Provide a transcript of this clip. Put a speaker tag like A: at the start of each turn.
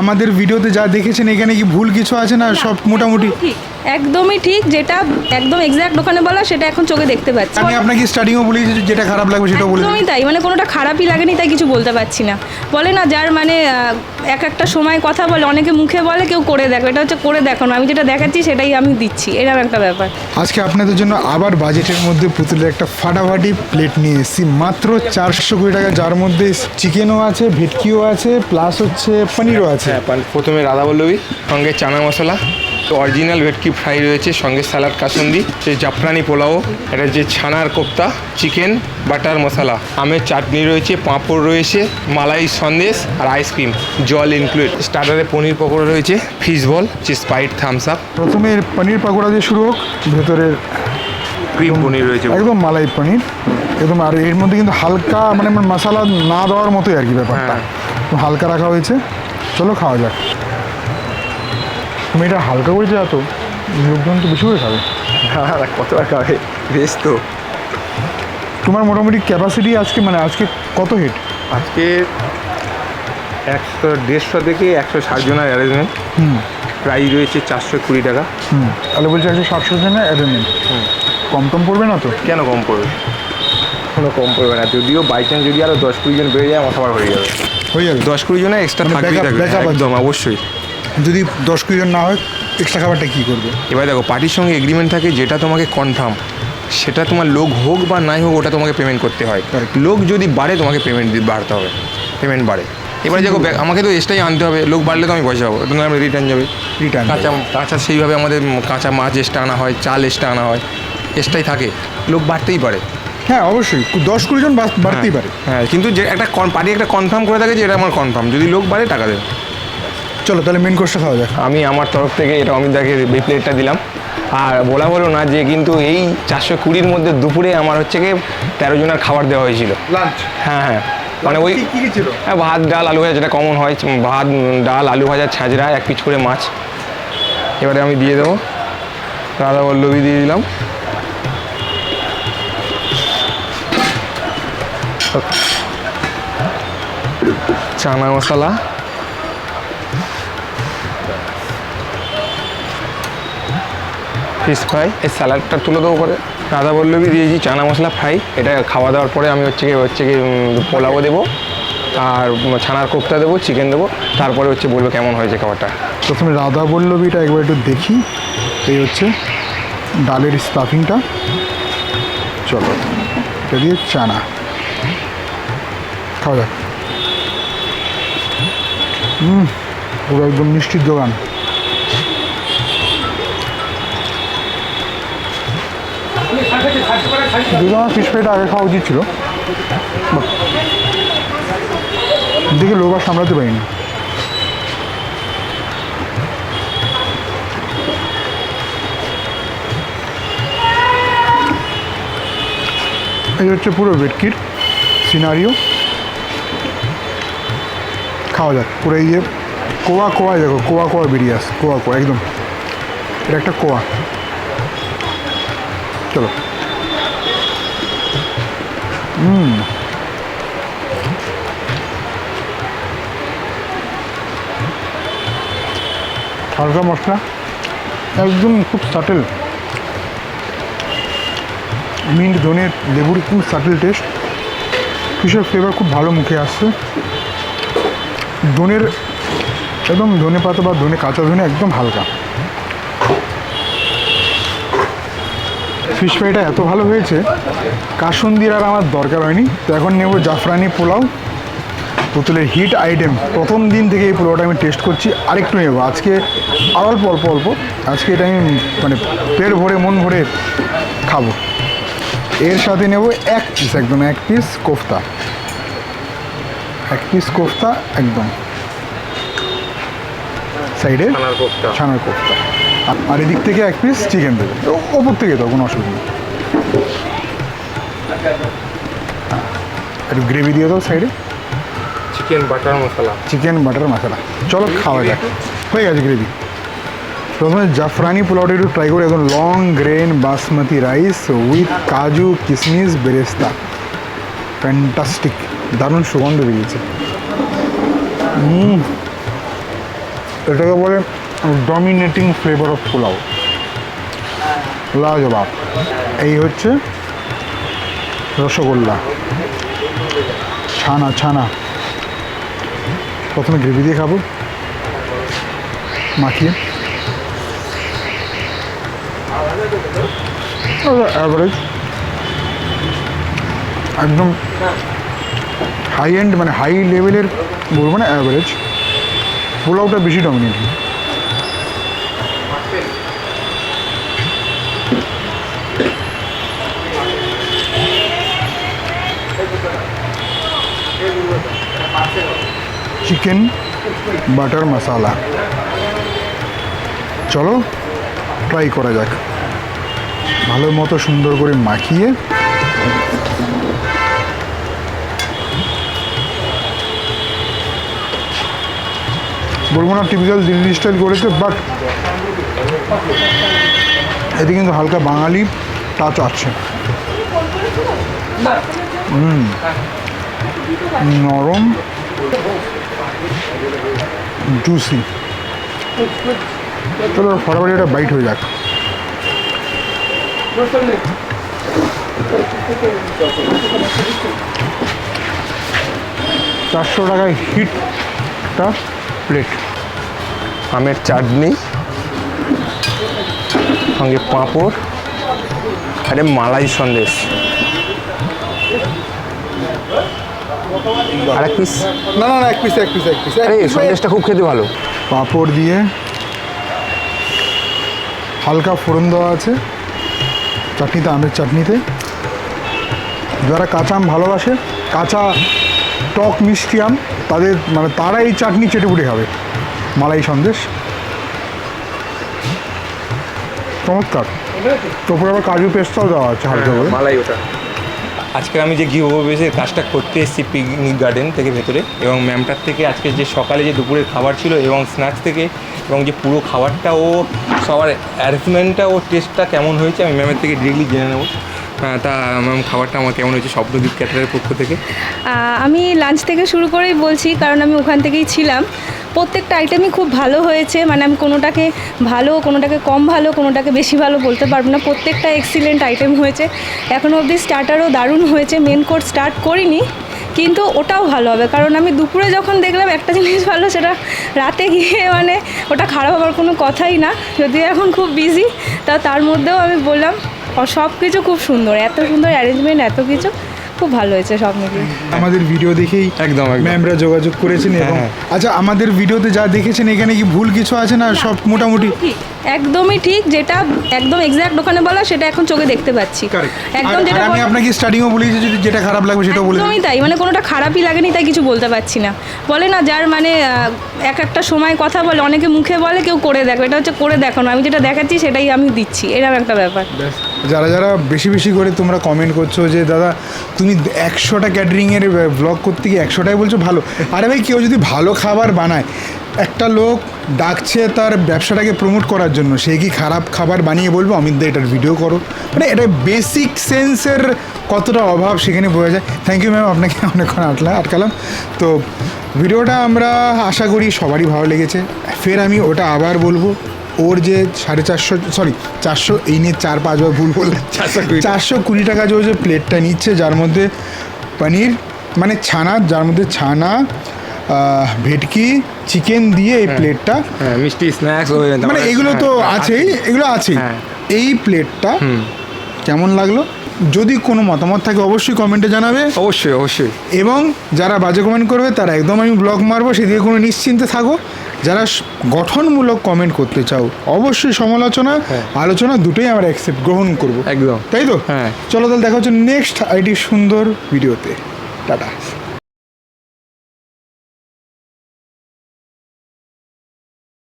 A: আমাদের ভিডিওতে যা দেখেছেন এখানে কি ভুল কিছু আছে না? সব মোটামুটি
B: ঠিক একদমই ঠিক যেটা একদম এক্স্যাক্ট ওখানে বলা সেটা এখন চোখে দেখতে পাচ্ছি।
A: আমি আপনাকে স্টার্টিংও বলি যে যেটা খারাপ লাগবে সেটাও বলে।
B: একদমই তাই মানে কোনোটা খারাপই লাগেনি তাই কিছু বলতে পারছি না। বলে না যার মানে এক একটা সময় কথা বলে অনেকে মুখে বলে কেউ করে দেখো এটা হচ্ছে করে দেখো না আমি যেটা দেখাচ্ছি সেটাই আমি দিচ্ছি এরকম একটা ব্যাপার।
A: আজকে আপনাদের জন্য আবার বাজেটের মধ্যে পুতুলের একটা ফাটাফাটি প্লেট নিয়ে এসেছি। মাত্র চারশো কুড়ি টাকা যার মধ্যে চিকেনও আছে ভেটকিও আছে প্লাস হচ্ছে পনিরও আছে।
C: হ্যাঁ পান- প্রথমে রাধা বল্লভী সঙ্গে চানা মশলা তো অরিজিনাল ভেটকি ফ্রাই রয়েছে সঙ্গে স্যালাড কাসন্দি সে জাফরানি পোলাও এটা যে ছানার কোপ্তা চিকেন বাটার মশলা আমের চাটনি রয়েছে পাঁপড় রয়েছে মালাই সন্দেশ আর আইসক্রিম জল ইনক্লুড স্টার্টারে পনির পকোড়া রয়েছে ফিশ বল যে স্পাইট থামস আপ
A: প্রথমে পনির পকোড়া দিয়ে শুরু হোক ভেতরের
C: ক্রিম পনির রয়েছে।
A: একদম মালাই পনির একদম আর এর মধ্যে কিন্তু হালকা মানে মশলা না দেওয়ার মতোই আর কি ব্যাপারটা।
C: হ্যাঁ।
A: তো হালকা রাখা হয়েছে। চলো খাওয়া যাক। তুমি এটা হালকা করেছ এত লোকজন তো বেশি করে খাবে।
C: হ্যাঁ কত টাকা হবে বেশ তো।
A: তোমার মোটামুটি ক্যাপাসিটি আজকে মানে আজকে কত হিট
C: আজকে একশো দেড়শো থেকে একশো ষাট জনের অ্যারেঞ্জমেন্ট প্রাইস রয়েছে চারশো কুড়ি টাকা।
A: হুম। তাহলে বলছি একশো ষাটশো জনের অ্যারেঞ্জমেন্ট কম টম পড়বে না তো?
C: কেন কম পড়বে? কোনো কম পড়বে না। যদিও বাই চান্স যদি আরও দশ কুড়ি জন বেড়ে যায় আমার সবার হয়ে যাবে।
A: হয়ে যাবে।
C: দশ কুড়ি জনের এক্সট্রা
A: মানে
C: থাকবেই থাকবে একদম অবশ্যই।
A: যদি দশ কুড়ি জন না হয় এক্সট্রা খাবারটা কী করবে?
C: এবার দেখো পার্টির সঙ্গে এগ্রিমেন্ট থাকে যেটা তোমাকে কনফার্ম সেটা তোমার লোক হোক বা নাই হোক ওটা তোমাকে পেমেন্ট করতে হয়। লোক যদি বাড়ে তোমাকে পেমেন্ট বাড়তে হবে। পেমেন্ট বাড়ে। এবারে দেখো আমাকে তো এক্সট্রাই আনতে হবে। লোক বাড়লে তো আমি পয়সা পাবো তো আমি রিটার্ন যাবে।
A: Return
C: কাঁচা কাঁচা সেইভাবে আমাদের কাঁচা মাছ এক্সট্রা আনা হয় চাল এক্সট্রা আনা হয় এক্সট্রাই থাকে। লোক বাড়তেই পারে।
A: হ্যাঁ অবশ্যই। দশ কুড়ি জন বাড়তেই পারে।
C: হ্যাঁ কিন্তু যে একটা পার্টি একটা কনফার্ম করে থাকে যে এটা আমার কনফার্ম যদি লোক বাড়ে টাকা দেবে।
A: চলো তাহলে মেন কোর্সটা খাওয়া যাক।
C: আমি আমার তরফ থেকে এটা অমিত দাকে এই প্লেটটা দিলাম। আর বলা হলো না যে কিন্তু এই চারশো কুড়ির মধ্যে দুপুরে আমার হচ্ছে কি তেরো জনের খাবার দেওয়া হয়েছিল।
A: লাঞ্চ
C: হ্যাঁ হ্যাঁ। মানে ওই হ্যাঁ ভাত ডাল আলু ভাজা যেটা কমন হয়। ভাত ডাল আলু ভাজা ছাঁচড়া এক পিচ করে মাছ। এবারে আমি দিয়ে দেবো। রাধা বল্লভী দিয়ে দিলাম। চানা মশলা। ফিশ ফ্রাই এই স্যালাডটা তুলে দেবো করে রাধা বল্লভী দিয়েছি চানা মশলা ফ্রাই এটা খাওয়া দাওয়ার পরে আমি হচ্ছে কি হচ্ছে কি পোলাও দেবো। আর ছানার কোপ্তা দেবো চিকেন দেবো। তারপরে হচ্ছে বলব কেমন হয়েছে খাবারটা।
A: প্রথমে রাধা বল্লবীটা একবার একটু দেখি। এই হচ্ছে ডালের স্টাফিংটা চলো এটা দিয়ে চানা। খাওয়া যাক। হুম পুরো একদম মিষ্টির দোকান। আমার ফিশ ফ্রাইটা আগে খাওয়া উচিত ছিল। দেখে লোক আর সামলাতে পারিনি। এই হচ্ছে পুরো ভেটকির সিনারিও খাওয়া যাক। পুরো এই যে কোয়া কোয়া দেখো, কোয়া কোয়া বেরিয়ে আস কোয়া কোয়া, একদম। এটা একটা কোয়া। চলো। হুম। হালকা মশলা, একদম খুব সাটেল মিন্ট ধনে লেবুর খুব সাটেল টেস্ট ফিশের ফ্লেভার খুব ভালো মুখে আসছে। ধনের একদম ধনে পাতা বা ধনে কাঁচা ধনে একদম হালকা। ফিশ ফ্রাইটা এত ভালো হয়েছে, কাসুন্দির আর আমার দরকার হয়নি। তো এখন নেব জাফরানি পোলাও। পুতুলের হিট আইটেম প্রথম দিন থেকে এই পোলাওটা আমি টেস্ট করছি। আরেকটু নেব। আজকে আর অল্প অল্প অল্প। আজকে এটা আমি মানে পেট ভরে, মন ভরে খাব। এর সাথে নেব এক পিস একদম এক পিস কোফতা। এক পিস কোফতা একদম। সাইডে
C: ছানার
A: কোফতা। আর- এদিক থেকে এক পিস চিকেন দেবে। ওপর থেকে তো কোনো অসুবিধা নেই। একটু গ্রেভি দিয়ে দাও সাইডে।
C: Chicken butter masala
A: chicken butter masala চলো খাওয়া যাক। হয়ে গেছে গ্রেভি প্রথমে জাফরানি পোলাওটা একটু ট্রাই করে একদম long grain basmati rice with কাজু কিশমিশ বেরেস্তা। ফ্যান্টাস্টিক দারুণ সুগন্ধ বেরিয়েছে। এটাকে বলে ডমিনেটিং ফ্লেভার অফ পোলাও লাজবাব। এই হচ্ছে রসগোল্লা। ছানা ছানা। প্রথমে গ্রেভি দিয়ে খাব। মাখিয়ে। অ্যাভারেজ একদম হাই এন্ড মানে হাই লেভেলের বলব না অ্যাভারেজ পোলাওটা বেশি ডমিনেট চিকেন বাটার মশালা চলো ট্রাই করা যাক। ভালো মতো সুন্দর করে মাখিয়ে বলব না টিপিক্যাল দিল্লি স্টাইল করেছে বাট এতে কিন্তু হালকা বাঙালি টাচ আছে। নরম। জুসি চলো, ফটাফট এটা বাইট হয়ে যাক। চারশো টাকায় হিটটা প্লেট
C: আমের চাটনি সঙ্গে পাঁপড় আরে মালাই সন্দেশ। আর এক পিস
A: না না এক পিস এক পিস এক পিস
C: আরে সন্দেশটা খুব খেতে ভালো।
A: পাঁপড় দিয়ে হালকা ফোড়ন দেওয়া আছে চাটনিতে আমের চাটনিতে। যারা কাঁচা আম ভালোবাসে কাঁচা টক মিষ্টি আম তাদের মানে তারা এই চাটনি চেটেপুটে খাবে। মালাই সন্দেশ। চমৎকার। তোপরে আবার কাজু পেস্তাও দেওয়া আছে হালকা করে।
C: মালাই ওটা। আজকে আমি যে গৃহপ্রবেশের কাজটা করতে এসেছি পিকনিক গার্ডেন থেকে ভেতরে এবং ম্যামটার থেকে আজকে যে সকালে যে দুপুরের খাবার ছিল এবং স্ন্যাক্স থেকে এবং যে পুরো খাবারটা ও সবার অ্যারেঞ্জমেন্টটা ও টেস্টটা কেমন হয়েছে আমি ম্যামের থেকে ডিরেক্টলি জেনে নেব। হ্যাঁ, তা ম্যাম খাবারটা আমার কেমন হয়েছে স্বপ্নদীপ ক্যাটারের পক্ষ থেকে?
B: আমি লাঞ্চ থেকে শুরু করেই বলছি, কারণ আমি ওখান থেকেই ছিলাম। প্রত্যেকটা আইটেমই খুব ভালো হয়েছে মানে আমি কোনোটাকে ভালো, কোনোটাকে কম ভালো, কোনোটাকে বেশি ভালো বলতে পারব না। প্রত্যেকটা এক্সিলেন্ট আইটেম হয়েছে। এখনও অবধি স্টার্টারও দারুণ হয়েছে মেন কোর্স স্টার্ট করিনি, কিন্তু ওটাও ভালো হবে। কারণ আমি দুপুরে যখন দেখলাম একটা জিনিস ভালো, সেটা রাতে গিয়ে মানে ওটা খারাপ হওয়ার কোনো কথাই না। যদিও এখন খুব বিজি তা তার মধ্যেও আমি বললাম সব কিছু খুব সুন্দর এত সুন্দর অ্যারেঞ্জমেন্ট এত কিছু খুব ভালো হয়েছে সব মিলিয়ে।
A: আমাদের ভিডিও দেখেই
C: একদম, একদম।
A: ম্যামরা যোগাযোগ করেছেন এবং
C: হ্যাঁ।
A: আচ্ছা আমাদের ভিডিওতে যা দেখেছেন এখানে কি ভুল কিছু আছে না? সব মোটামুটি
B: একদমই ঠিক যেটা একদম এক্স্যাক্ট ওখানে বলা সেটা এখন চোখে দেখতে পাচ্ছি। একদম যেটা
A: আমি আপনাকে স্টার্টিংও বলেছি যদি যেটা খারাপ লাগবে সেটাও বলে
B: একদমই তাই মানে কোনোটা খারাপই লাগেনি তাই কিছু বলতে পারছি না। বলে না যার মানে এক একটা সময় কথা বলে অনেকে মুখে বলে কেউ করে দেখো এটা হচ্ছে করে দেখো না আমি যেটা দেখাচ্ছি সেটাই আমি দিচ্ছি এরকম একটা ব্যাপার।
A: যারা যারা বেশি বেশি করে তোমরা কমেন্ট করছ যে, দাদা, তুমি একশোটা ক্যাটারিংয়ের ব্লগ করতে গিয়ে একশোটাই বলছো, ভালো। আরে ভাই, কেউ যদি ভালো খাবার বানায়, একটা লোক ডাকছে তার ব্যবসাটাকে প্রমোট করার জন্য, সে কি খারাপ খাবার বানিয়ে বলব? অমিত দা, এটার ভিডিও করো। মানে এটা বেসিক সেন্সের কতটা অভাব সেখানে বোঝা যায়। থ্যাংক ইউ ম্যাম আপনাকে অনেকক্ষণ আটলা, আটকালাম। তো ভিডিওটা আমরা আশা করি সবারই ভালো লেগেছে। ফের আমি ওটা আবার বলব। ওর যে সাড়ে চারশো সরি চারশো এই নিয়ে চার পাঁচবার ভুল বললাম চারশো কুড়ি টাকা। যে ও যে প্লেটটা নিচ্ছে যার মধ্যে পনির মানে ছানা যার মধ্যে ছানা ভেটকি চিকেন দিয়ে এই প্লেটটা
C: হ্যাঁ মিষ্টি স্ন্যাক্স
A: মানে এগুলো তো আছেই এগুলো আছেই।
C: হ্যাঁ।
A: এই প্লেটটা কেমন লাগল? যদি কোনো মতামত থাকে অবশ্যই কমেন্টে জানাবে।
C: অবশ্যই অবশ্যই।
A: এবং যারা বাজে কমেন্ট করবে তারা একদম আমি ব্লগ মারবো সেদিকে কোনো নিশ্চিন্তে থাকো। যারা গঠনমূলক কমেন্ট করতে চাও অবশ্যই সমালোচনা
C: হ্যাঁ।
A: আলোচনা দুটোই আমরা অ্যাকসেপ্ট গ্রহণ করব।
C: একদম।
A: তাই তো?
C: হ্যাঁ।
A: চলো তাহলে দেখা হচ্ছে নেক্সট আইটি সুন্দর ভিডিওতে টাটা।